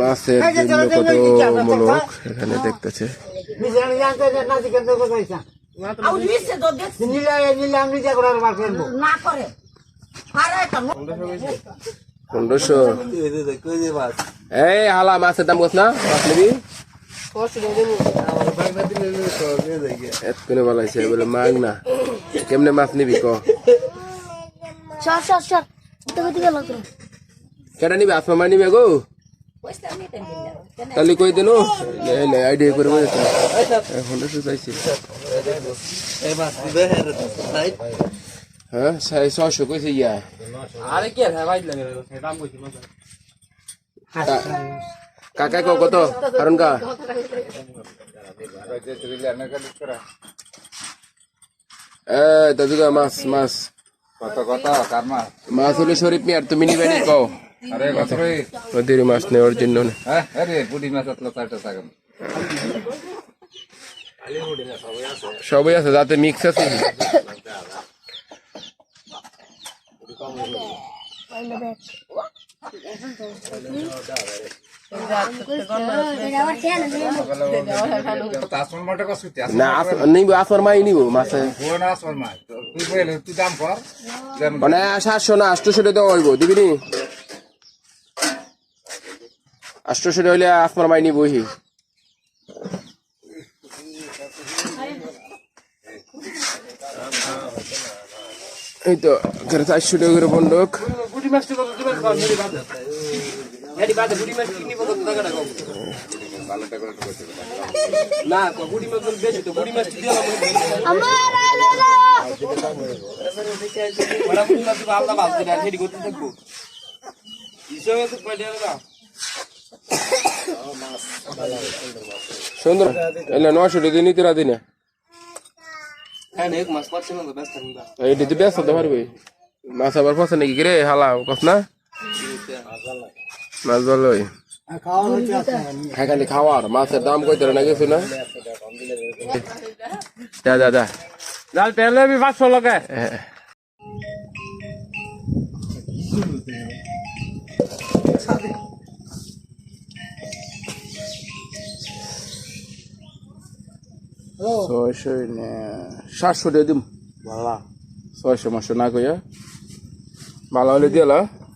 মাছের বিভিন্ন কতমূলক এখানে দেখতেছে। করে। পনেরোশো এই হালা মাছের দাম কত না? মাছ নিবি? এতক্ষণে বলাইছে বলে মাগ না। কেমনে মাছ নিবি ক? সর সর সর তোকে দিকে লাগতো কেটা নিবি? আসমা মা নিবে গো? তাহলে কই দেন আইডিয়া করে বলেছে পনেরোশো চাইছি। হ্যাঁ সাড়ে ছশো কইছে ইয়া। আরে কি কা- কাকা কো কত? কারণ কা? এ দাদু গা মাছ মাছ। হলে শরীফ মিয়ার তুমি নিবে নি? কও। নদীর মাছ নেওয়ার জন্য হ্যাঁ সবই আছে যাতে মিক্স আছে। না আসর মাই নিব মাছে। আসমান মাছ মানে সাতশো না আটশোশো দেওয়া হইব, দিবি নি? আটশোশো হইলে আসমার মাই নিব হি। এই তো চারশো টাকা করে বন্ধক। গুটি মাছ না গুটি মাছ বেশি তো গুটি মাছ আমার আলো না ওরা গুটি মাছ আলাদা বাদ করে হেডি করতে থাকব। হিসাবে তো পয়সা না সুন্দর। এলে নশো টাকা নিতে রাধি না। হ্যাঁ না তো ব্যস্ত পারবে। মাছ আবার পছন্দ নাকি রে হালা কস না? মাছ ভালোই হ্যাঁ খালি খাওয়ার মাছের দাম কই না কিছু না? যা যা যা। জাল তেলে বি পাঁচশো লগে হ্যাঁ। ছয়শো নে সাতশো দিয়ে দিম। ছয়শো মাসশো না কইয়া। ভালো হলে দিয়ে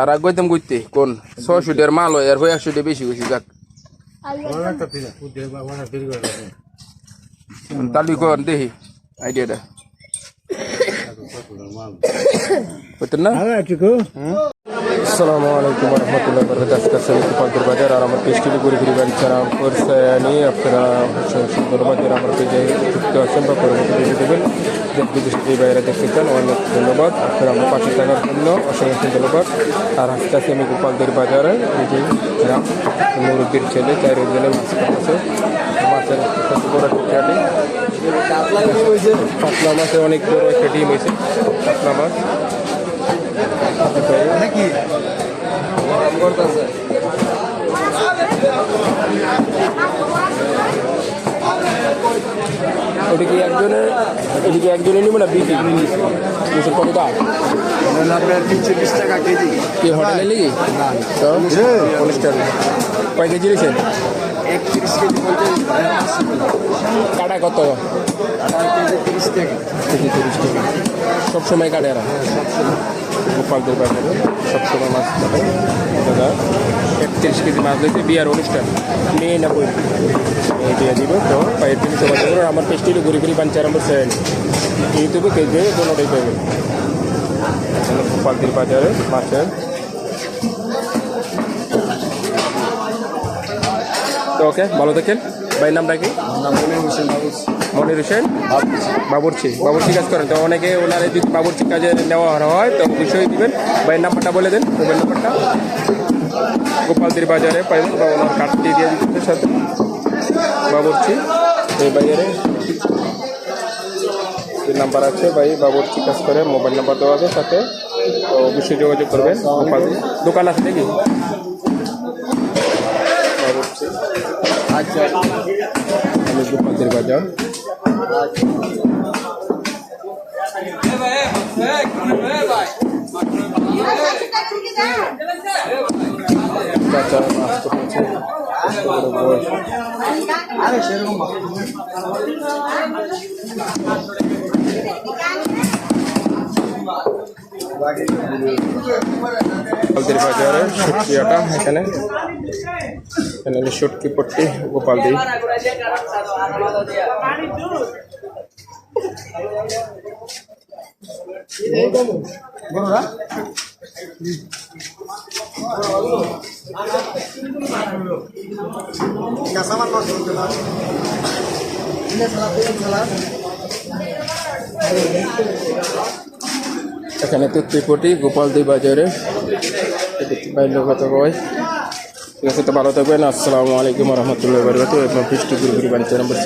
আর গইতাম গইতে কোন? ছয়শো টাকার মাল হয় আর একশো টাকা বেশি গেছি যাক। তালি কর দেখি আইডিয়াটা। না? আসসালামু আলাইকুম রহমতুল্লাহ বরকাত আজকে সমিতি পান্তের বাজার, আর আমার পেজটি ঘুরে ঘুরে বাড়ি ছাড়া করছে নিয়ে আপনারা ধন্যবাদ আমার পেজে যুক্ত আছেন বা পরবর্তী ভিডিও দেবেন দেশ বিদেশ এই বাইরে দেখতে চান, অনেক ধন্যবাদ। আপনারা আমার পাশে থাকার জন্য অসংখ্য ধন্যবাদ। আর আজকে আছি আমি গোপালদের বাজারে, এই যে মুরব্বীর ছেলে চার জনে মাছ কাটছে মাছের বড় একটা ট্যালি কাতলা মাছের অনেক বড় একটা ডিম হয়েছে কাতলা মাছ। একজনে এদিকে একজনে নিব না বিক্রি দুশো কত দাম আপনার তিনশো বিশ টাকা কেজি কি হোটেলে লিগি তো অনুষ্ঠান কয় কেজি নিয়েছেন একত্রিশ কেজি পঞ্চাশ কাটা কত কেজি তিরিশ টাকা কেজি তিরিশ টাকা সবসময় কাটে গোপালদের বাজারে সবসময় মাছ কাটে দাদা, একত্রিশ কেজি মাছ দিয়েছে বিয়ার অনুষ্ঠান। নিয়ে না বই? দিয়ে দিব তো, পায়ের তিনি সবাই দেবো আমার পেস্টিটা ঘুরে ঘুরে বাঞ্চার আমার সেন ইউটিউবে কেজি দোনোটাই পাবে গোপালদের বাজারে মাছের তো ওকে, ভালো থাকেন। ভাইয়ের নামটা কি? মনে মনির হোসেন। বাবুর্চি। বাবুর্চি কাজ করেন। তো অনেকে ওনারে যদি বাবুর্চি কাজে নেওয়া হয়, তো অবশ্যই দিবেন। ভাইয়ের নাম্বারটা বলে দেন, মোবাইল নাম্বারটা। গোপালদির বাজারে পাইবেন বা ওনার কার্ডটি দিয়ে দিতে সাথে বাবুর্চি, এই বাজারে নাম্বার আছে ভাই, বাবুর্চি কাজ করে, মোবাইল নাম্বার দেওয়া আছে সাথে। তো অবশ্যই যোগাযোগ করবেন দোকান আছে নাকি বাবুর্চি আচ্ছা। গোপালদির বাজার চাচা আসতে পারছে বয়স গোপালদির বাজারে সুটকিয়াটা এখানে এখানে হলো সুটকি পট্টি গোপালদি এখানে তুত্তিপটি গোপালদি বাজারে দুই বাজারে। ঠিক আছে, তো ভালো থাকবেন। আসসালামু আলাইকুম রহমতুল্লাহ এবং পৃষ্ঠ বাড়িতে নম্বর